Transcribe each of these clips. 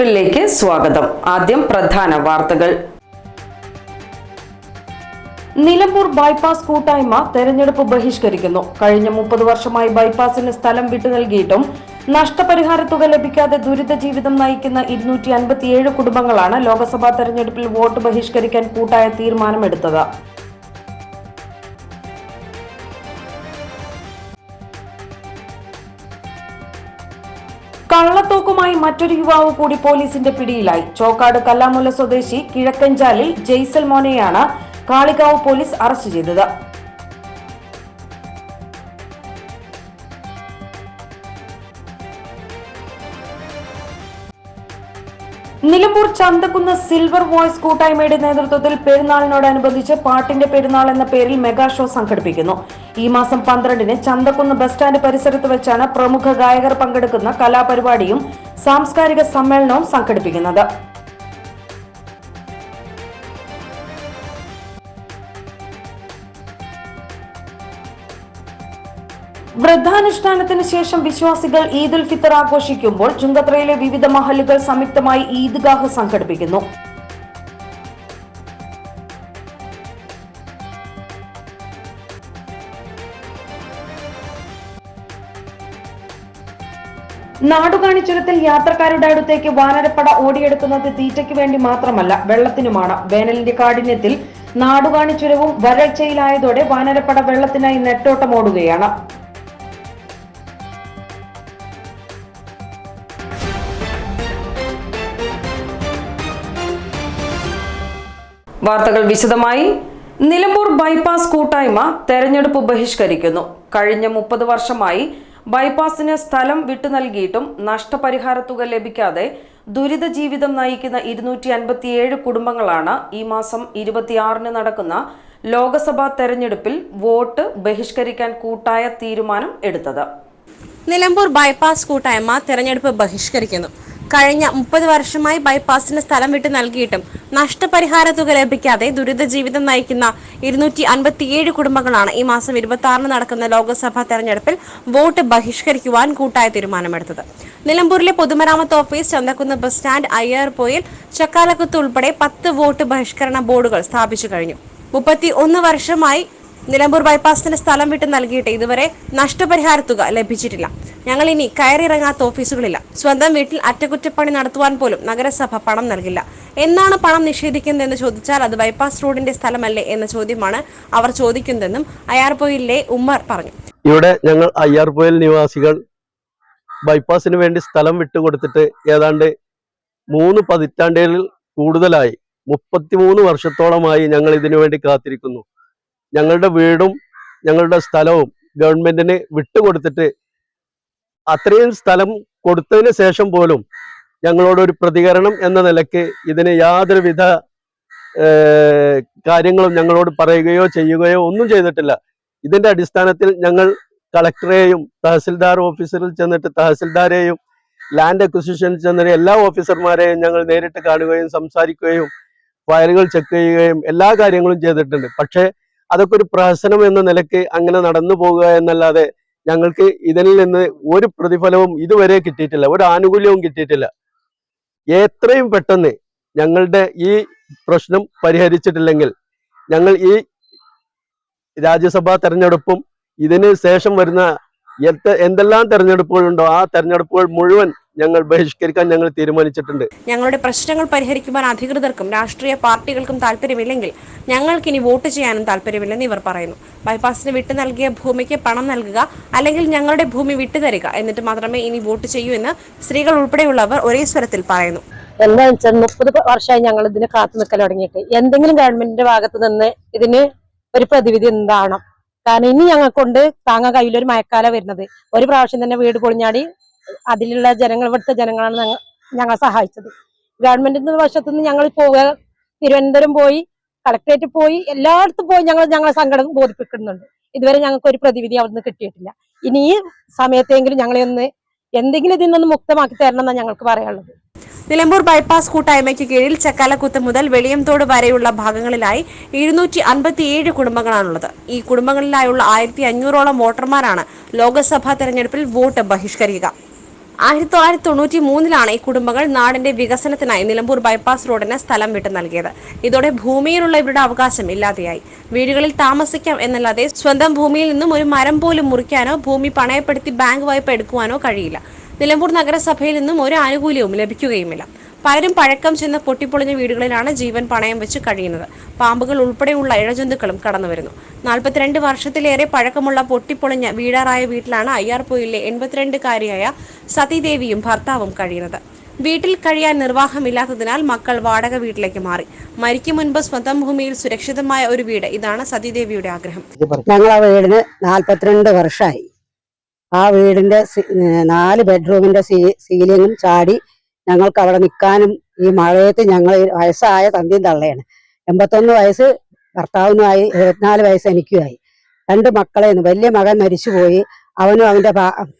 വാർത്തകളിലേക്ക് സ്വാഗതം. ആദ്യം പ്രധാന വാർത്തകൾ. നിലമ്പൂർ ബൈപ്പാസ് കൂട്ടായ്മ തെരഞ്ഞെടുപ്പ് ബഹിഷ്കരിക്കുന്നു. കഴിഞ്ഞ മുപ്പത് വർഷമായി ബൈപ്പാസിന് സ്ഥലം വിട്ടു നൽകിയിട്ടും നഷ്ടപരിഹാര തുക ലഭിക്കാതെ ദുരിത ജീവിതം നയിക്കുന്ന ഇരുന്നൂറ്റി അൻപത്തിയേഴ് കുടുംബങ്ങളാണ് ലോക്സഭാ തെരഞ്ഞെടുപ്പിൽ വോട്ട് ബഹിഷ്കരിക്കാൻ കൂട്ടായ തീരുമാനമെടുത്തത്. മറ്റൊരു യുവാവ് കൂടി പോലീസിന്റെ പിടിയിലായി. ചോക്കാട് കല്ലാമുല്ല സ്വദേശി കിഴക്കഞ്ചാലിൽ ജെയ്സൽ മോനെയാണ് കാളികാവ് പോലീസ് അറസ്റ്റ് ചെയ്തത്. നിലമ്പൂർ ചന്തക്കുന്ന് സിൽവർ വോയ്സ് കൂട്ടായ്മയുടെ നേതൃത്വത്തിൽ പെരുന്നാളിനോടനുബന്ധിച്ച് പാട്ടിന്റെ പെരുന്നാൾ എന്ന പേരിൽ മെഗാ ഷോ സംഘടിപ്പിക്കുന്നു. ഈ മാസം പന്ത്രണ്ടിന് ചന്തക്കുന്ന് ബസ് സ്റ്റാൻഡ് പരിസരത്ത് വെച്ചാണ് പ്രമുഖ ഗായകർ പങ്കെടുക്കുന്ന കലാപരിപാടിയും സാംസ്കാരിക സമ്മേളനവും സംഘടിപ്പിക്കുന്നത്. വ്രതാനുഷ്ഠാനത്തിന് ശേഷം വിശ്വാസികൾ ഈദുൽ ഫിത്തർ ആഘോഷിക്കുമ്പോൾ ചുങ്കത്രയിലെ വിവിധ മഹലുകൾ സംയുക്തമായി ഈദ്ഗാഹ് സംഘടിപ്പിക്കുന്നു. നാടുകാണിച്ചുരത്തിൽ യാത്രക്കാരുടെ അടുത്തേക്ക് വാനരപ്പട ഓടിയെടുക്കുന്നത് തീറ്റയ്ക്ക് വേണ്ടി മാത്രമല്ല വെള്ളത്തിനുമാണ്. വേനലിന്റെ കാഠിന്യത്തിൽ നാടുകാണിച്ചുരവും വരൾച്ചയിലായതോടെ വാനരപ്പട വെള്ളത്തിനായി നെട്ടോട്ടമോടുകയാണ്. വാർത്തകൾ വിശദമായി. നിലമ്പൂർ ബൈപ്പാസ് കൂട്ടായ്മ തെരഞ്ഞെടുപ്പ് ബഹിഷ്കരിക്കുന്നു. കഴിഞ്ഞ മുപ്പത് വർഷമായി ബൈപ്പാസിന് സ്ഥലം വിട്ടു നൽകിയിട്ടും നഷ്ടപരിഹാര തുക ലഭിക്കാതെ ദുരിത ജീവിതം നയിക്കുന്ന ഇരുന്നൂറ്റി അൻപത്തിയേഴ് കുടുംബങ്ങളാണ് ഈ മാസം ഇരുപത്തിയാറിന് നടക്കുന്ന ലോക്സഭാ തെരഞ്ഞെടുപ്പിൽ വോട്ട് ബഹിഷ്കരിക്കാൻ കൂട്ടായ തീരുമാനം എടുത്തത്. നിലമ്പൂർ ബൈപ്പാസ് കൂട്ടായ്മ തെരഞ്ഞെടുപ്പ് ബഹിഷ്കരിക്കുന്നു. കഴിഞ്ഞ മുപ്പത് വർഷമായി ബൈപ്പാസിന് സ്ഥലം വിട്ട് നൽകിയിട്ടും നഷ്ടപരിഹാര തുക ലഭിക്കാതെ ദുരിത ജീവിതം നയിക്കുന്ന ഇരുന്നൂറ്റി അൻപത്തിയേഴ് കുടുംബങ്ങളാണ് ഈ മാസം ഇരുപത്തി ആറിന് നടക്കുന്ന ലോക്സഭാ തെരഞ്ഞെടുപ്പിൽ വോട്ട് ബഹിഷ്കരിക്കുവാൻ കൂട്ടായ തീരുമാനമെടുത്തത്. നിലമ്പൂരിലെ പൊതുമരാമത്ത് office Chanthakkunnu bus stand Ayyarpoyil Chakkalakuthu ഉൾപ്പെടെ പത്ത് വോട്ട് ബഹിഷ്കരണ ബോർഡുകൾ സ്ഥാപിച്ചു കഴിഞ്ഞു. മുപ്പത്തി ഒന്ന് വർഷമായി നിലമ്പൂർ ബൈപ്പാസിന് സ്ഥലം വിട്ട് നൽകിയിട്ട് ഇതുവരെ നഷ്ടപരിഹാര തുക ലഭിച്ചിട്ടില്ല. ഞങ്ങൾ ഇനി കയറിയിറങ്ങാത്ത ഓഫീസുകളില്ല. സ്വന്തം വീട്ടിൽ അറ്റകുറ്റപ്പണി നടത്തുവാൻ പോലും നഗരസഭ പണം നൽകില്ല. എന്നാണ് പണം നിഷേധിക്കുന്നതെന്ന് ചോദിച്ചാൽ അത് ബൈപ്പാസ് റോഡിന്റെ സ്ഥലമല്ലേ എന്ന ചോദ്യമാണ് അവർ ചോദിക്കുന്നതെന്നും അയ്യാർപോയിലെ ഉമ്മർ പറഞ്ഞു. ഇവിടെ ഞങ്ങൾ അയ്യാർപോയിൽ നിവാസികൾ ബൈപ്പാസിന് വേണ്ടി സ്ഥലം വിട്ടുകൊടുത്തിട്ട് ഏതാണ്ട് മൂന്ന് പതിറ്റാണ്ടുകളിൽ കൂടുതലായി മുപ്പത്തിമൂന്ന് വർഷത്തോളമായി ഞങ്ങൾ ഇതിനു വേണ്ടി കാത്തിരിക്കുന്നു. ഞങ്ങളുടെ വീടും ഞങ്ങളുടെ സ്ഥലവും ഗവൺമെന്റിന് വിട്ടുകൊടുത്തിട്ട് അത്രയും സ്ഥലം കൊടുത്തതിന് ശേഷം പോലും ഞങ്ങളോടൊരു പ്രതികരണം എന്ന നിലയ്ക്ക് ഇതിന് യാതൊരുവിധ കാര്യങ്ങളും ഞങ്ങളോട് പറയുകയോ ചെയ്യുകയോ ഒന്നും ചെയ്തിട്ടില്ല. ഇതിന്റെ അടിസ്ഥാനത്തിൽ ഞങ്ങൾ കളക്ടറെയും തഹസിൽദാർ ഓഫീസറിൽ ചെന്നിട്ട് തഹസിൽദാരെയും ലാൻഡ് അക്വിസിഷനിൽ ചെന്നിട്ട് എല്ലാ ഓഫീസർമാരെയും ഞങ്ങൾ നേരിട്ട് കാണുകയും സംസാരിക്കുകയും ഫയലുകൾ ചെക്ക് ചെയ്യുകയും എല്ലാ കാര്യങ്ങളും ചെയ്തിട്ടുണ്ട്. പക്ഷേ അതൊക്കെ ഒരു പ്രഹസനം എന്ന നിലയ്ക്ക് അങ്ങനെ നടന്നു പോകുക എന്നല്ലാതെ ഞങ്ങൾക്ക് ഇതിൽ നിന്ന് ഒരു പ്രതിഫലവും ഇതുവരെ കിട്ടിയിട്ടില്ല ഒരു ആനുകൂല്യവും കിട്ടിയിട്ടില്ല. എത്രയും പെട്ടെന്ന് ഞങ്ങളുടെ ഈ പ്രശ്നം പരിഹരിച്ചിട്ടില്ലെങ്കിൽ ഞങ്ങൾ ഈ രാജ്യസഭാ തെരഞ്ഞെടുപ്പും ഇതിന് ശേഷം വരുന്ന എന്തെല്ലാം തെരഞ്ഞെടുപ്പുകളുണ്ടോ ആ തെരഞ്ഞെടുപ്പുകൾ മുഴുവൻ ഞങ്ങൾ ബഹിഷ്കരിക്കാൻ ഞങ്ങൾ തീരുമാനിച്ചിട്ടുണ്ട്. ഞങ്ങളുടെ പ്രശ്നങ്ങൾ പരിഹരിക്കുവാൻ അധികൃതർക്കും രാഷ്ട്രീയ പാർട്ടികൾക്കും താല്പര്യമില്ലെങ്കിൽ ഞങ്ങൾക്കിനി വോട്ട് ചെയ്യാനും താല്പര്യമില്ലെന്ന് ഇവർ പറയുന്നു. ബൈപ്പാസിന് വിട്ടു നൽകിയ ഭൂമിക്ക് പണം നൽകുക അല്ലെങ്കിൽ ഞങ്ങളുടെ ഭൂമി വിട്ടുതരിക എന്നിട്ട് മാത്രമേ ഇനി വോട്ട് ചെയ്യൂ എന്ന് സ്ത്രീകൾ ഉൾപ്പെടെയുള്ളവർ ഒരേ സ്വരത്തിൽ പറയുന്നു. എന്താന്ന് വെച്ചാൽ മുപ്പത് വർഷമായി ഞങ്ങൾ ഇതിന് കാത്തു നിൽക്കൽ തുടങ്ങിയിട്ട്. എന്തെങ്കിലും ഗവൺമെന്റിന്റെ ഭാഗത്ത് നിന്ന് ഇതിന് ഒരു പ്രതിവിധി എന്താണോ കാരണം ഇനി ഞങ്ങൾക്കൊണ്ട് താങ്ങാൻ കയ്യിലൊരു മഴക്കാലം വരുന്നത്. ഒരു പ്രാവശ്യം തന്നെ വീട് പൊളിഞ്ഞാടി അതിലുള്ള ജനങ്ങൾ ഇവിടുത്തെ ജനങ്ങളാണ് ഞങ്ങൾ സഹായിച്ചത്. ഗവൺമെന്റിന്റെ വശത്തു നിന്ന് ഞങ്ങൾ പോവുക തിരുവനന്തപുരം പോയി കളക്ടറേറ്റ് പോയി എല്ലായിടത്തും പോയി ഞങ്ങൾ ഞങ്ങളെ സങ്കടം ബോധിപ്പിക്കുന്നുണ്ട്. ഇതുവരെ ഞങ്ങൾക്ക് ഒരു പ്രതിവിധി അവിടുന്ന് കിട്ടിയിട്ടില്ല. ഇനി ഈ സമയത്തെങ്കിലും ഞങ്ങളെ ഒന്ന് എന്തെങ്കിലും ഇതിൽ നിന്ന് മുക്തമാക്കി തരണം എന്നാണ് ഞങ്ങൾക്ക് പറയാനുള്ളത്. നിലമ്പൂർ ബൈപ്പാസ് കൂട്ടായ്മയ്ക്ക് കീഴിൽ ചക്കാലക്കുത്ത് മുതൽ വെളിയംതോട് വരെയുള്ള ഭാഗങ്ങളിലായി എഴുന്നൂറ്റി അൻപത്തിയേഴ് കുടുംബങ്ങളാണുള്ളത്. ഈ കുടുംബങ്ങളിലായുള്ള ആയിരത്തി അഞ്ഞൂറോളം വോട്ടർമാരാണ് ലോക്സഭാ തെരഞ്ഞെടുപ്പിൽ വോട്ട് ബഹിഷ്കരിക്കുക. ആയിരത്തി തൊള്ളായിരത്തി തൊണ്ണൂറ്റി മൂന്നിലാണ് ഈ കുടുംബങ്ങൾ നാടിന്റെ വികസനത്തിനായി നിലമ്പൂർ ബൈപ്പാസ് റോഡിന് സ്ഥലം വിട്ടു നൽകിയത്. ഇതോടെ ഭൂമിയിലുള്ള ഇവരുടെ അവകാശം ഇല്ലാതെയായി. വീടുകളിൽ താമസിക്കാം എന്നല്ലാതെ സ്വന്തം ഭൂമിയിൽ നിന്നും ഒരു മരം പോലും മുറിക്കാനോ ഭൂമി പണയപ്പെടുത്തി ബാങ്ക് വായ്പ എടുക്കുവാനോ കഴിയില്ല. നിലമ്പൂർ നഗരസഭയിൽ നിന്നും ഒരു ആനുകൂല്യവും ലഭിക്കുകയുമില്ല. പലരും പഴക്കം ചെന്ന് പൊട്ടിപ്പൊളിഞ്ഞ വീടുകളിലാണ് ജീവൻ പണയം വെച്ച് കഴിയുന്നത്. പാമ്പുകൾ ഉൾപ്പെടെയുള്ള ഇഴജന്തുക്കളും കടന്നുവരുന്നു. നാൽപ്പത്തിരണ്ട് വർഷത്തിലേറെ പഴക്കമുള്ള പൊട്ടിപ്പൊളിഞ്ഞ വീടാറായ വീട്ടിലാണ് അയ്യാർപൂയിലെ എൺപത്തിരണ്ടുകാരിയായ സതീദേവിയും ഭർത്താവും കഴിയുന്നത്. വീട്ടിൽ കഴിയാൻ നിർവാഹമില്ലാത്തതിനാൽ മക്കൾ വാടക വീട്ടിലേക്ക് മാറി. മരിക്കും മുൻപ് സ്വന്തം ഭൂമിയിൽ സുരക്ഷിതമായ ഒരു വീട്. ഇതാണ് സതീദേവിയുടെ ആഗ്രഹം. ഞങ്ങൾ ആ വീടിന് നാൽപ്പത്തിരണ്ട് വർഷമായി ആ വീടിന്റെ നാല് ബെഡ്റൂമിന്റെ സീലിങ്ങും ചാടി ഞങ്ങൾക്ക് അവിടെ നിൽക്കാനും ഈ മഴയത്ത് ഞങ്ങൾ വയസ്സായ തന്തിയും തള്ളയാണ്. എൺപത്തൊന്ന് വയസ്സ് ഭർത്താവിനുമായി എഴുപത്തിനാല് വയസ്സ് എനിക്കുമായി. രണ്ട് മക്കളേന്ന് വലിയ മകൻ മരിച്ചുപോയി. അവനും അവന്റെ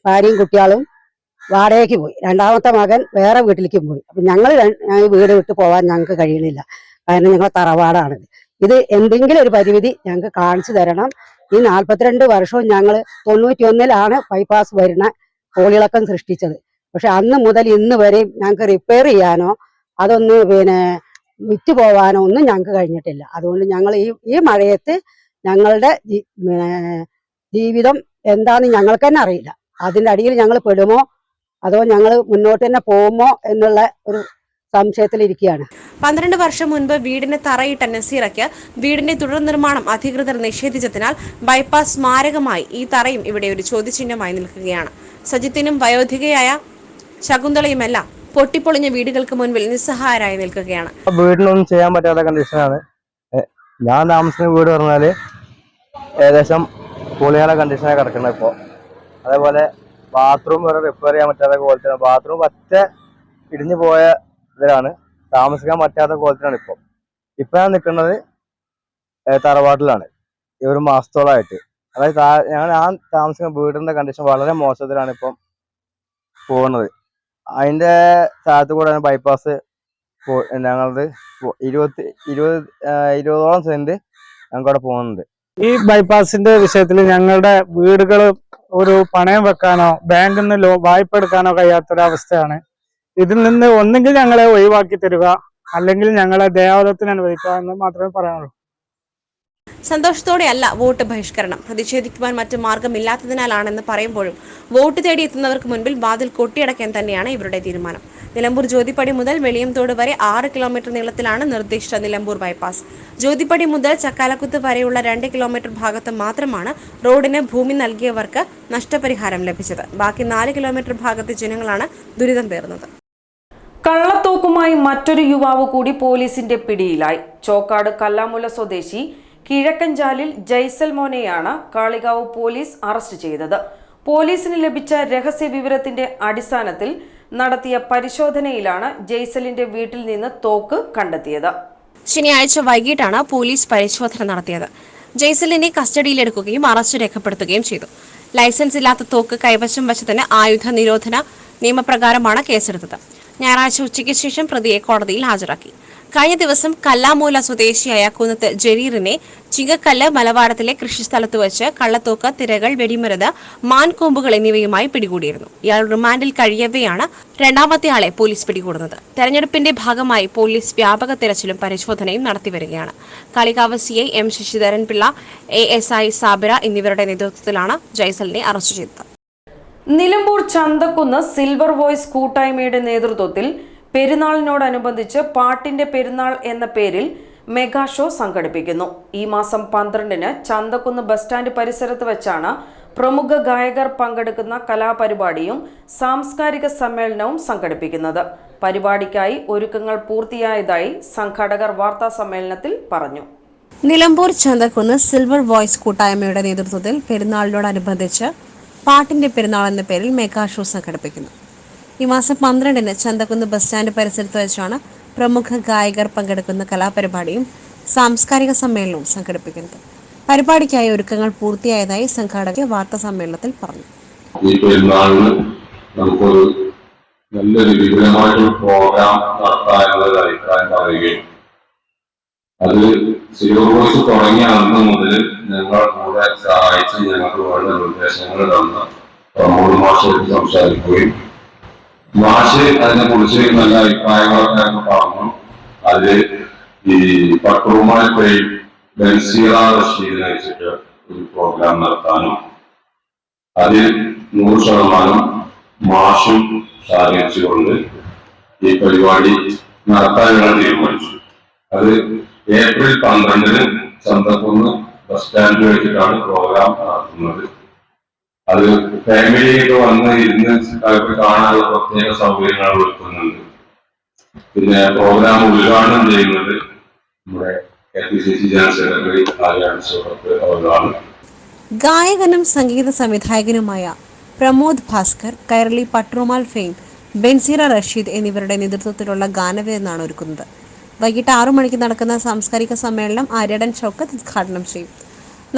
ഭാര്യയും കുട്ടികളും വാടകയ്ക്ക് പോയി. രണ്ടാമത്തെ മകൻ വേറെ വീട്ടിലേക്ക് പോയി. അപ്പൊ ഞങ്ങൾ വീട് വിട്ട് പോകാൻ ഞങ്ങൾക്ക് കഴിയണില്ല. കാരണം ഞങ്ങൾ തറവാടാണിത് ഇത്. എന്തെങ്കിലും ഒരു പരിമിതി ഞങ്ങൾക്ക് കാണിച്ചു തരണം. ഈ നാൽപ്പത്തിരണ്ട് വർഷവും ഞങ്ങൾ തൊണ്ണൂറ്റി ഒന്നിലാണ് ബൈപ്പാസ് വരുന്ന കോളിളക്കം സൃഷ്ടിച്ചത്. പക്ഷെ അന്ന് മുതൽ ഇന്ന് വരെയും ഞങ്ങൾക്ക് റിപ്പയർ ചെയ്യാനോ അതൊന്ന് പിന്നെ വിറ്റ് പോവാനോ ഒന്നും ഞങ്ങൾക്ക് കഴിഞ്ഞിട്ടില്ല. അതുകൊണ്ട് ഞങ്ങൾ ഈ ഈ മഴയത്ത് ഞങ്ങളുടെ ജീവിതം എന്താന്ന് ഞങ്ങൾക്ക് തന്നെ അറിയില്ല. അതിന്റെ അടിയിൽ ഞങ്ങൾ പെടുമോ അതോ ഞങ്ങൾ മുന്നോട്ട് തന്നെ പോകുമോ എന്നുള്ള ഒരു സംശയത്തിലിരിക്കുകയാണ് പന്ത്രണ്ട് വർഷം മുൻപ് വീടിന് തറയിട്ട നസീറയ്ക്ക് വീടിന്റെ തുടർ നിർമ്മാണം അധികൃതർ നിഷേധിച്ചതിനാൽ ബൈപ്പാസ് സ്മാരകമായി ഈ തറയും ഇവിടെ ഒരു ചോദ്യചിഹ്നമായി നിൽക്കുകയാണ്. സജിത്തിനും വയോധികയായ ശകുന്തളയുമെല്ലാം പൊട്ടിപ്പൊളിഞ്ഞ വീടുകൾക്ക് മുൻപിൽ നിസ്സഹായരായി നിൽക്കുകയാണ്. വീടിനൊന്നും ചെയ്യാൻ പറ്റാത്ത കണ്ടീഷനാണ്. ഞാൻ താമസിക്കുന്ന വീട് പറഞ്ഞാൽ ഏകദേശം പൊളിയാല കണ്ടീഷനാണ് കിടക്കുന്നത് ഇപ്പോ. അതേപോലെ ബാത്റൂം വരെ റിപ്പയർ ചെയ്യാൻ പറ്റാത്ത കോലത്തിലാണ് ബാത്റൂം പറ്റ ഇടിഞ്ഞു പോയ ഇതിലാണ്. താമസിക്കാൻ പറ്റാത്ത കോലത്തിലാണ് ഇപ്പോൾ ഇപ്പൊ. ഞാൻ നിൽക്കുന്നത് തറവാട്ടിലാണ്. ഈ ഒരു മാസത്തോളമായിട്ട് അതായത് ഞാൻ ഞാൻ താമസിക്കുന്ന വീടിന്റെ കണ്ടീഷൻ വളരെ മോശത്തിലാണ് ഇപ്പം പോകുന്നത്. അതിന്റെ സ്ഥലത്ത് കൂടെ ബൈപ്പാസ് ഞങ്ങളത് ഇരുപത്തി ഇരുപത് ഇരുപതോളം സെന്റ് ഞങ്ങൾക്ക് അവിടെ പോകുന്നുണ്ട് ഈ ബൈപ്പാസിന്റെ വിഷയത്തിൽ ഞങ്ങളുടെ വീടുകൾ ഒരു പണയം വെക്കാനോ ബാങ്കിൽ നിന്ന് ലോ വായ്പ എടുക്കാനോ കഴിയാത്തൊരവസ്ഥയാണ്. ഇതിൽ നിന്ന് ഒന്നുകിൽ ഞങ്ങളെ ഒഴിവാക്കി തരിക അല്ലെങ്കിൽ ഞങ്ങളെ ദേവാലയത്തിന് അനുവദിക്കുക എന്ന് മാത്രമേ പറയാനുള്ളൂ. സന്തോഷത്തോടെയല്ല വോട്ട് ബഹിഷ്കരണം. പ്രതിഷേധിക്കുവാൻ മറ്റു മാർഗമില്ലാത്തതിനാലാണെന്ന് പറയുമ്പോഴും വോട്ട് തേടി എത്തുന്നവർക്ക് മുൻപിൽ വാതിൽ കൊട്ടിയടക്കാൻ തന്നെയാണ് ഇവരുടെ തീരുമാനം. നിലമ്പൂർ ജ്യോതിപ്പടി മുതൽ വെളിയംതോട് വരെ ആറ് കിലോമീറ്റർ നീളത്തിലാണ് നിർദ്ദിഷ്ട നിലമ്പൂർ ബൈപ്പാസ്. ജ്യോതിപ്പടി മുതൽ ചക്കാലക്കുത്ത് വരെയുള്ള രണ്ട് കിലോമീറ്റർ ഭാഗത്ത് മാത്രമാണ് റോഡിന് ഭൂമി നൽകിയവർക്ക് നഷ്ടപരിഹാരം ലഭിച്ചത്. ബാക്കി നാല് കിലോമീറ്റർ ഭാഗത്തെ ജനങ്ങളാണ് ദുരിതം പേറുന്നത്. കള്ളത്തോക്കുമായി മറ്റൊരു യുവാവ് കൂടി പോലീസിന്റെ പിടിയിലായി. ചോക്കാട് കല്ലാമുല സ്വദേശി കിഴക്കഞ്ചാലിൽ ജയ്സൽമോനെയാണ് കാളികാവ് പോലീസ് അറസ്റ്റ് ചെയ്തത്. പോലീസിന് ലഭിച്ച രഹസ്യ വിവരത്തിന്റെ അടിസ്ഥാനത്തിൽ നടത്തിയ പരിശോധനയിലാണ് ജയ്സലിന്റെ വീട്ടിൽ നിന്ന് തോക്ക് കണ്ടെത്തിയത്. ശനിയാഴ്ച വൈകിട്ടാണ് പോലീസ് പരിശോധന നടത്തിയത്. ജയ്സലിനെ കസ്റ്റഡിയിലെടുക്കുകയും അറസ്റ്റ് രേഖപ്പെടുത്തുകയും ചെയ്തു. ലൈസൻസ് ഇല്ലാത്ത തോക്ക് കൈവശം വശത്തിന് ആയുധ നിരോധന നിയമപ്രകാരമാണ് കേസെടുത്തത്. ഞായറാഴ്ച ഉച്ചയ്ക്ക് ശേഷം പ്രതിയെ കോടതിയിൽ ഹാജരാക്കി. കഴിഞ്ഞ ദിവസം കല്ലാമൂല സ്വദേശിയായ കുന്നത്ത് ജരീറിനെ ചിങ്ങക്കല്ല് മലവാടത്തിലെ കൃഷിസ്ഥലത്ത് വെച്ച് കള്ളത്തോക്ക് തിരകൾ വെടിമരത് മാൻകൊമ്പുകൾ എന്നിവയുമായി പിടികൂടിയിരുന്നു. ഇയാൾ റിമാൻഡിൽ കഴിയവെയാണ് രണ്ടാമത്തെ ആളെ പോലീസ് പിടികൂടുന്നത്. തെരഞ്ഞെടുപ്പിന്റെ ഭാഗമായി പോലീസ് വ്യാപക തിരച്ചിലും പരിശോധനയും നടത്തിവരികയാണ് Kalikavu C I M Sasidharan Pillai A S I Sabira എന്നിവരുടെ നേതൃത്വത്തിലാണ് ജയ്സലിനെ അറസ്റ്റ് ചെയ്തത്. നിലമ്പൂർ ചന്തക്കുന്ന് സിൽവർ വോയ്സ് കൂട്ടായ്മയുടെ നേതൃത്വത്തിൽ പെരുന്നാളിനോടനുബന്ധിച്ച് പാട്ടിന്റെ പെരുന്നാൾ എന്ന പേരിൽ മെഗാ ഷോ സംഘടിപ്പിക്കുന്നു. ഈ മാസം പന്ത്രണ്ടിന് ചന്തക്കുന്ന് ബസ് സ്റ്റാൻഡ് പരിസരത്ത് വെച്ചാണ് പ്രമുഖ ഗായകർ പങ്കെടുക്കുന്ന കലാപരിപാടിയും സാംസ്കാരിക സമ്മേളനവും സംഘടിപ്പിക്കുന്നത്. പരിപാടിക്കായി ഒരുക്കങ്ങൾ പൂർത്തിയായതായി സംഘാടകർ വാർത്താ സമ്മേളനത്തിൽ പറഞ്ഞു. നിലമ്പൂർ ചന്തക്കുന്ന് സിൽവർ വോയ്സ് കൂട്ടായ്മയുടെ നേതൃത്വത്തിൽ പെരുന്നാളിനോടനുബന്ധിച്ച് പാട്ടിന്റെ പെരുന്നാൾ എന്ന പേരിൽ മെഗാ ഷോ സംഘടിപ്പിക്കുന്നു. ഈ മാസം പന്ത്രണ്ടിന് ചന്തക്കുന്ന് ബസ് സ്റ്റാൻഡ് പരിസരത്ത് വെച്ചാണ് പ്രമുഖ ഗായകർ പങ്കെടുക്കുന്ന കലാപരിപാടിയും സാംസ്കാരിക സമ്മേളനവും സംഘടിപ്പിക്കുന്നത്. പരിപാടിക്കായി ഒരുക്കങ്ങൾ പൂർത്തിയായതായി സംഘാടകർ വാർത്താ സമ്മേളനത്തിൽ പറഞ്ഞു. ഈ നല്ലൊരു വിപുലമായിട്ടുള്ള പ്രോഗ്രാം നടത്താനുള്ളത് അഭിപ്രായം പറയുകയും അത് വോയിസ് തുടങ്ങിയ അന്ന് മുതൽ ഞങ്ങൾ കൂടെ സഹായിച്ച് ഞങ്ങൾക്ക് വേണ്ട നിർദ്ദേശങ്ങൾ തന്ന് പ്രമോദ് മാഷോട് സംസാരിക്കുകയും മാഷ് അതിനെ കുറിച്ച് നല്ല അഭിപ്രായങ്ങളൊക്കെ പറഞ്ഞു. അത് ഈ പട്ടുമായി പോയി ബൻസീറ റഷീദിനെ ഒരു പ്രോഗ്രാം നടത്താനും അതിൽ നൂറ് ശതമാനം മാഷും സഹകരിച്ചുകൊണ്ട് ഈ പരിപാടി നടത്താനുള്ള തീരുമാനിച്ചു അത് ഏപ്രിൽ പന്ത്രണ്ടിന് ചന്തക്കുന്ന് ബസ് സ്റ്റാൻഡിൽ വെച്ചിട്ടാണ് പ്രോഗ്രാം നടത്തുന്നത്. അത് ഫാമിലിയൊക്കെ വന്ന് ഇരുന്ന് അവർക്ക് കാണാനുള്ള പ്രത്യേക സൗകര്യങ്ങൾ ഒരുക്കുന്നുണ്ട് പിന്നെ പ്രോഗ്രാം ഉദ്ഘാടനം ചെയ്യുന്നത് നമ്മുടെ K P C C general secretary അവരാണ്. ഗായകനും സംഗീത സംവിധായകനുമായ പ്രമോദ് ഭാസ്കർ കൈരളി പട്രുമാൽ ഫെയിം ബെൻസീറ റഷീദ് എന്നിവരുടെ നേതൃത്വത്തിലുള്ള ഗാനവേദനാണ് ഒരുക്കുന്നത്. വൈകിട്ട് ആറു മണിക്ക് നടക്കുന്ന സാംസ്കാരിക സമ്മേളനം ആര്യടൻ ചൗക്കത്ത് ഉദ്ഘാടനം ചെയ്യും.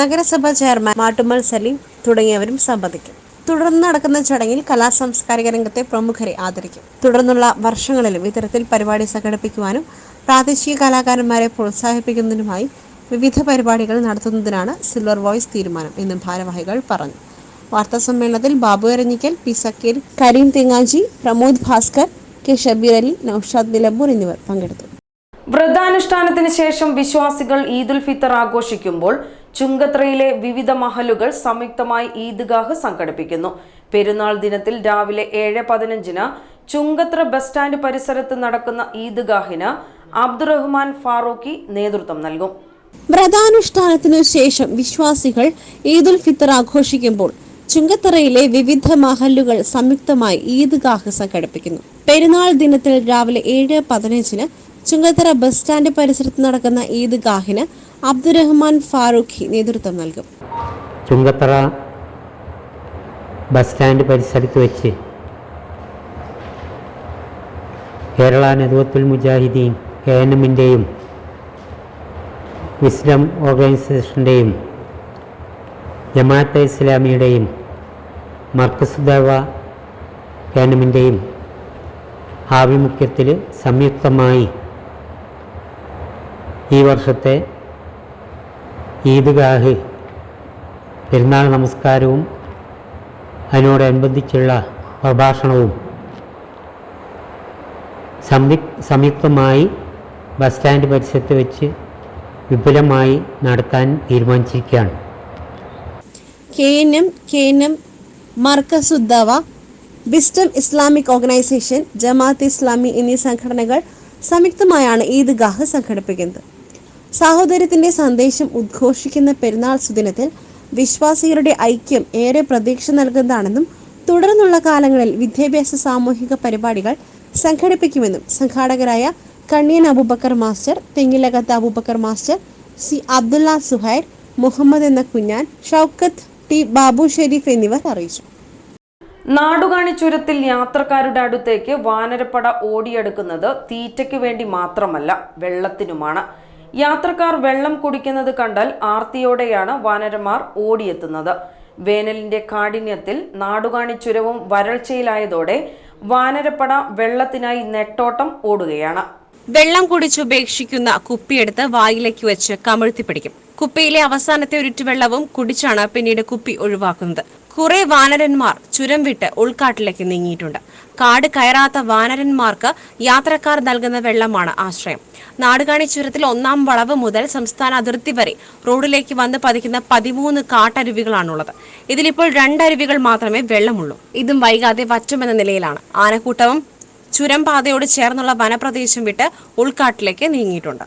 നഗരസഭാ ചെയർമാൻ മാട്ടുമൽ സലീം തുടങ്ങിയവരും സംബന്ധിക്കും. തുടർന്ന് നടക്കുന്ന ചടങ്ങിൽ കലാ സാംസ്കാരിക രംഗത്തെ പ്രമുഖരെ ആദരിക്കും. തുടർന്നുള്ള വർഷങ്ങളിലും ഇത്തരത്തിൽ പരിപാടി സംഘടിപ്പിക്കുവാനും പ്രാദേശിക കലാകാരന്മാരെ പ്രോത്സാഹിപ്പിക്കുന്നതിനുമായി വിവിധ പരിപാടികൾ നടത്തുന്നതിനാണ് സിൽവർ വോയിസ് തീരുമാനം എന്നും ഭാരവാഹികൾ പറഞ്ഞു. വാർത്താ സമ്മേളനത്തിൽ ബാബു എരഞ്ഞിക്കൽ പി സക്കീർ കരീം തെങ്ങാജി പ്രമോദ് ഭാസ്കർ കെ ഷബീർ അലി നൌഷാദ് നിലമ്പൂർ എന്നിവർ പങ്കെടുത്തു. വ്രതാനുഷ്ഠാനത്തിന് ശേഷം വിശ്വാസികൾ ഈദുൽ ഫിത്തർ ആഘോഷിക്കുമ്പോൾ ചുങ്കത്രയിലെ വിവിധ മഹലുകൾ സംയുക്തമായി ഈദ്ഗാഹ് സംഘടിപ്പിക്കുന്നു. പെരുന്നാൾ ദിനത്തിൽ രാവിലെ ഏഴ് പതിനഞ്ചിന് ചുങ്കത്ര ബസ് സ്റ്റാൻഡ് പരിസരത്ത് നടക്കുന്ന ഈദ്ഗാഹിന് അബ്ദുറഹ്മാൻ ഫാറൂഖി നേതൃത്വം നൽകും. വ്രതാനുഷ്ഠാനത്തിനു ശേഷം വിശ്വാസികൾ ഈദുൽ ഫിത്തർ ആഘോഷിക്കുമ്പോൾ ചുങ്കത്തറയിലെ വിവിധ മഹല്ലുകൾ സംയുക്തമായി ഈദ്ഗാഹ് സംഘടിപ്പിക്കുന്നു. പെരുന്നാൾ ദിനത്തിൽ രാവിലെ ഏഴ് പതിനഞ്ചിന് ചുങ്കത്തറ ബസ് സ്റ്റാൻഡ് പരിസരത്ത് നടക്കുന്ന ഈദ്ഗാഹിന് അബ്ദുറഹ്മാൻ ഫാറൂഖി നേതൃത്വം നൽകും. ചുങ്കത്തറ ബസ് സ്റ്റാൻഡ് പരിസരത്ത് വെച്ച് കേരള നെതുവത്തുൽ മുജാഹിദീൻ കെ എൻ എമ്മിന്റെയും വിസ്ഡം ഓർഗനൈസേഷന്റെയും ജമാഅത്തെ ഇസ്ലാമിയുടെയും മർക്കസുദേവ കെ എൻ എമ്മിന്റെയും ആഭിമുഖ്യത്തിൽ സംയുക്തമായി ഈ വർഷത്തെ ഈദ്ഗാഹ് പെരുന്നാൾ നമസ്കാരവും അതിനോടനുബന്ധിച്ചുള്ള പ്രഭാഷണവും സംയു സംയുക്തമായി ബസ് സ്റ്റാൻഡ് പരിസരത്ത് വെച്ച് വിപുലമായി നടത്താൻ തീരുമാനിച്ചിരിക്കുകയാണ്. KNM KNM Markazuddawa wisdom Islamic organisation Jamaat Islami എന്നീ സംഘടനകൾ സംയുക്തമായാണ് ഈദ്ഗാഹ് സംഘടിപ്പിക്കുന്നത്. സാഹോദര്യത്തിന്റെ സന്ദേശം ഉദ്ഘോഷിക്കുന്ന പെരുന്നാൾ സുദിനത്തിൽ വിശ്വാസികളുടെ ഐക്യം ഏറെ പ്രതീക്ഷ നൽകുന്നതാണെന്നും തുടർന്നുള്ള കാലങ്ങളിൽ വിദ്യാഭ്യാസ സാമൂഹിക പരിപാടികൾ സംഘടിപ്പിക്കുമെന്നും സംഘാടകരായ Kanniyan Aboobacker master Thengilakath Aboobacker master C Abdulla Suhair Muhammed എന്ന കുഞ്ഞാൻ ഷൗക്കത്ത് ടി ബാബു ഷെരീഫ് എന്നിവർ അറിയിച്ചു. നാടുകാണി ചുരത്തിൽ യാത്രക്കാരുടെ അടുത്തേക്ക് വാനരപ്പട ഓടിയെടുക്കുന്നത് തീറ്റയ്ക്ക് വേണ്ടി മാത്രമല്ല വെള്ളത്തിനുമാണ്. യാത്രക്കാർ വെള്ളം കുടിക്കുന്നത് കണ്ടാൽ ആർത്തിയോടെയാണ് വാനരന്മാർ ഓടിയെത്തുന്നത്. വേനലിന്റെ കാഠിന്യത്തിൽ നാടുകാണി ചുരവും വരൾച്ചയിലായതോടെ വാനരപ്പട വെള്ളത്തിനായി നെട്ടോട്ടം ഓടുകയാണ്. വെള്ളം കുടിച്ചുപേക്ഷിക്കുന്ന കുപ്പിയെടുത്ത് വായിലേക്ക് വെച്ച് കമിഴ്ത്തി പിടിക്കും കുപ്പിയിലെ അവസാനത്തെ ഒരു വെള്ളവും കുടിച്ചാണ് പിന്നീട് കുപ്പി ഒഴിവാക്കുന്നത്. കുറെ വാനരന്മാർ ചുരം വിട്ട് ഉൾക്കാട്ടിലേക്ക് നീങ്ങിയിട്ടുണ്ട്. കാട് കയറാത്ത വാനരന്മാർക്ക് യാത്രക്കാർ നൽകുന്ന വെള്ളമാണ് ആശ്രയം. നാടുകാണി ചുരത്തിൽ ഒന്നാം വളവ് മുതൽ സംസ്ഥാന അതിർത്തി വരെ റോഡിലേക്ക് വന്ന് പതിക്കുന്ന പതിമൂന്ന് കാട്ടരുവികളാണുള്ളത്. ഇതിലിപ്പോൾ രണ്ടരുവികൾ മാത്രമേ വെള്ളമുള്ളൂ. ഇതും വൈകാതെ വറ്റുമെന്ന നിലയിലാണ്. ആനക്കൂട്ടവും ചുരം പാതയോട് ചേർന്നുള്ള വനപ്രദേശം വിട്ട് ഉൾക്കാട്ടിലേക്ക് നീങ്ങിയിട്ടുണ്ട്.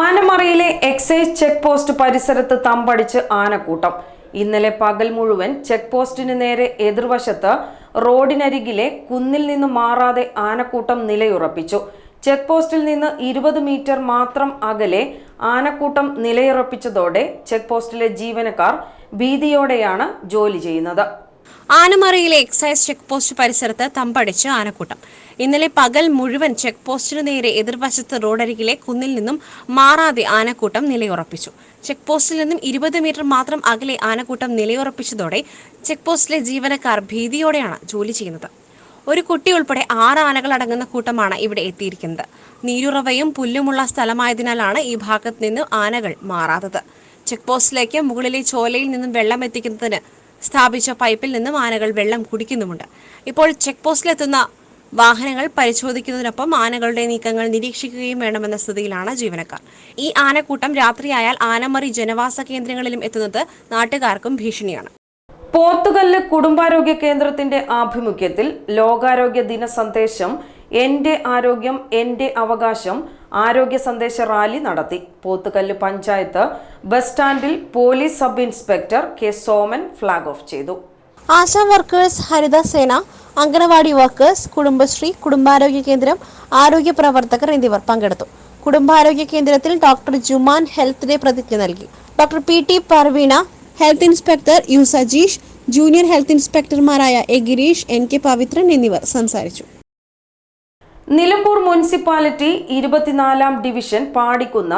ആനമറയിലെ എക്സൈസ് ചെക്ക് പോസ്റ്റ് പരിസരത്ത് തമ്പടിച്ച് ആനക്കൂട്ടം. ഇന്നലെ പകൽ മുഴുവൻ ചെക്ക് പോസ്റ്റിന് നേരെ എതിർവശത്ത് റോഡിനരികിലെ കുന്നിൽ നിന്ന് മാറാതെ ആനക്കൂട്ടം നിലയുറപ്പിച്ചു. ചെക്ക് പോസ്റ്റിൽ നിന്ന് ഇരുപത് മീറ്റർ മാത്രം അകലെ ആനക്കൂട്ടം നിലയുറപ്പിച്ചതോടെ ചെക്ക് പോസ്റ്റിലെ ജീവനക്കാർ ഭീതിയോടെയാണ് ജോലി ചെയ്യുന്നത്. ആനമറയിലെ എക്സൈസ് ചെക്ക് പോസ്റ്റ് പരിസരത്ത് തമ്പടിച്ച് ആനക്കൂട്ടം. ഇന്നലെ പകൽ മുഴുവൻ ചെക്ക് പോസ്റ്റിനു നേരെ എതിർവശത്ത് റോഡരികിലെ കുന്നിൽ നിന്നും മാറാതെ ആനക്കൂട്ടം നിലയുറപ്പിച്ചു. ചെക്ക് പോസ്റ്റിൽ നിന്നും ഇരുപത് മീറ്റർ മാത്രം അകലെ ആനക്കൂട്ടം നിലയുറപ്പിച്ചതോടെ ചെക്ക് പോസ്റ്റിലെ ജീവനക്കാർ ഭീതിയോടെയാണ് ജോലി ചെയ്യുന്നത്. ഒരു കുട്ടി ഉൾപ്പെടെ ആറ് ആനകൾ അടങ്ങുന്ന കൂട്ടമാണ് ഇവിടെ എത്തിയിരിക്കുന്നത്. നീരുറവയും പുല്ലുമുള്ള സ്ഥലമായതിനാലാണ് ഈ ഭാഗത്ത് നിന്ന് ആനകൾ മാറാത്തത്. ചെക്ക് പോസ്റ്റിലേക്ക് മുകളിലെ ചോലയിൽ നിന്നും വെള്ളം എത്തിക്കുന്നതിന് സ്ഥാപിച്ച പൈപ്പിൽ നിന്നും ആനകൾ വെള്ളം കുടിക്കുന്നുമുണ്ട്. ഇപ്പോൾ ചെക്ക് പോസ്റ്റിലെത്തുന്ന വാഹനങ്ങൾ പരിശോധിക്കുന്നതിനൊപ്പം ആനകളുടെ നീക്കങ്ങൾ നിരീക്ഷിക്കുകയും വേണമെന്ന സ്ഥിതിയിലാണ് ജീവനക്കാർ. ഈ ആനക്കൂട്ടം രാത്രിയായാൽ ആനമറി ജനവാസ കേന്ദ്രങ്ങളിലും എത്തുന്നത് നാട്ടുകാർക്കും ഭീഷണിയാണ്. പോത്തുകല്ല് കുടുംബാരോഗ്യ കേന്ദ്രത്തിന്റെ ആഭിമുഖ്യത്തിൽ ലോകാരോഗ്യ ദിന സന്ദേശം എന്റെ ആരോഗ്യം എന്റെ അവകാശം ആരോഗ്യ സന്ദേശ റാലി നടത്തി. പോത്തുകല്ല് പഞ്ചായത്ത് ബസ് സ്റ്റാൻഡിൽ police sub inspector K Soman flag off ചെയ്തു. ആശാ വർക്കേഴ്സ് ഹരിതസേന അംഗനവാടി വർക്കേഴ്സ് കുടുംബശ്രീ കുടുംബാരോഗ്യ കേന്ദ്രം ആരോഗ്യ പ്രവർത്തകർ എന്നിവർ പങ്കെടുത്തു. കുടുംബാരോഗ്യ കേന്ദ്രത്തിൽ ഡോക്ടർ ജുമാൻ ഹെൽത്ത് ഡേ പ്രതിജ്ഞ നൽകി. Doctor P T Parveena health inspector U Sajeesh junior health ഇൻസ്പെക്ടർമാരായ A Gireesh N K Pavithran എന്നിവർ സംസാരിച്ചു. നിലമ്പൂർ മുനിസിപ്പാലിറ്റി ഇരുപത്തിനാലാം ഡിവിഷൻ പാടിക്കുന്ന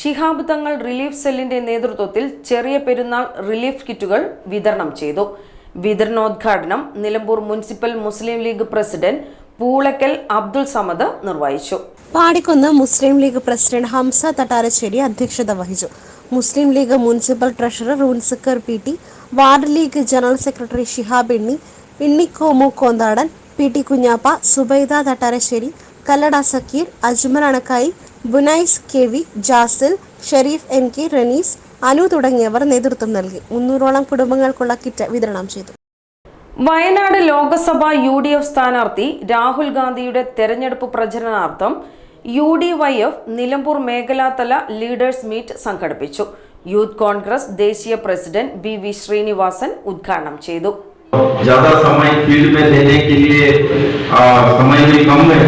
ശിഹാബ് തങ്ങൾ റിലീഫ് സെല്ലിന്റെ നേതൃത്വത്തിൽ ചെറിയ പെരുന്നാൾ റിലീഫ് കിറ്റുകൾ വിതരണം ചെയ്തു. വിതരണോദ്ഘാടനം നിലമ്പൂർ മുനിസിപ്പൽ മുസ്ലിം ലീഗ് പ്രസിഡന്റ് പൂളക്കൽ അബ്ദുൾ സമദ് നിർവഹിച്ചു. പാടിക്കുന്ന് മുസ്ലിം ലീഗ് പ്രസിഡന്റ് ഹംസ തട്ടാരശ്ശേരി അധ്യക്ഷത വഹിച്ചു. Muslim League municipal treasurer റൂൻസക്കർ P T ward League general secretary Shihab എണ്ണി Innikkomu Konthadan P T Kunhappa Subaida Thattarassery Kallada Sakkeer Ajmal Anakkayi Bunais K V Jasil Shareef N K Ranees Anu തുടങ്ങിയവർ നേതൃത്വം നൽകി. മുന്നൂറോളം കുടുംബങ്ങൾക്കുള്ള kit വിതരണം ചെയ്തു. Wayanad Lok Sabha U D F സ്ഥാനാർത്ഥി രാഹുൽ ഗാന്ധിയുടെ തെരഞ്ഞെടുപ്പ് പ്രചരണാർത്ഥം U D Y F Nilambur മേഖലാതല leaders meet സംഘടിപ്പിച്ചു. യൂത്ത് കോൺഗ്രസ് ദേശീയ പ്രസിഡന്റ് ബി വി ശ്രീനിവാസൻ ഉദ്ഘാടനം ചെയ്തു. ज़्यादा समय फ़ील्ड में देने के लिए आ, समय भी कम है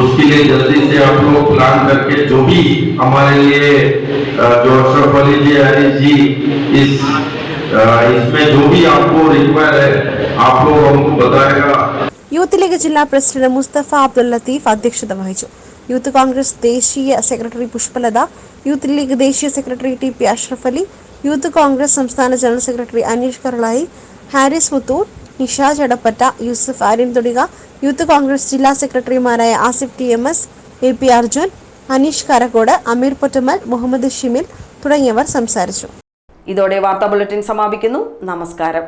उसके लिए जल्दी से आप लोग प्लान करके जो भी हमारे लिए जो अशरफ अली जी हरी जी इस इसमें जो भी आपको रिक्वायर है आप लोग हमको बताएगा। युवत जिला प्रेसिडेंट मुस्तफ़ा अब्दुल लतीफ अध्यक्षता वह यूथ कांग्रेस देशीय सेक्रेटरी पुष्पलता यूथ लीग देशीय secretary T Ashraf Ali youth Congress संस्थान जनरल सेक्रेटरी अनीश करलाई ഹാരിസ് മുത്തൂർ നിഷ ചടപ്പറ്റ യൂസഫ് ആര്യൻ തുടിക യൂത്ത് കോൺഗ്രസ് ജില്ലാ സെക്രട്ടറിമാരായ Asif T M S A P Arjun Aneesh Karakode Ameer Pottamal Muhammed Shimil തുടങ്ങിയവർ സംസാരിച്ചു. ഇതോടെ വാർത്താ ബുള്ളറ്റിൻ സമാപിക്കുന്നു. നമസ്കാരം.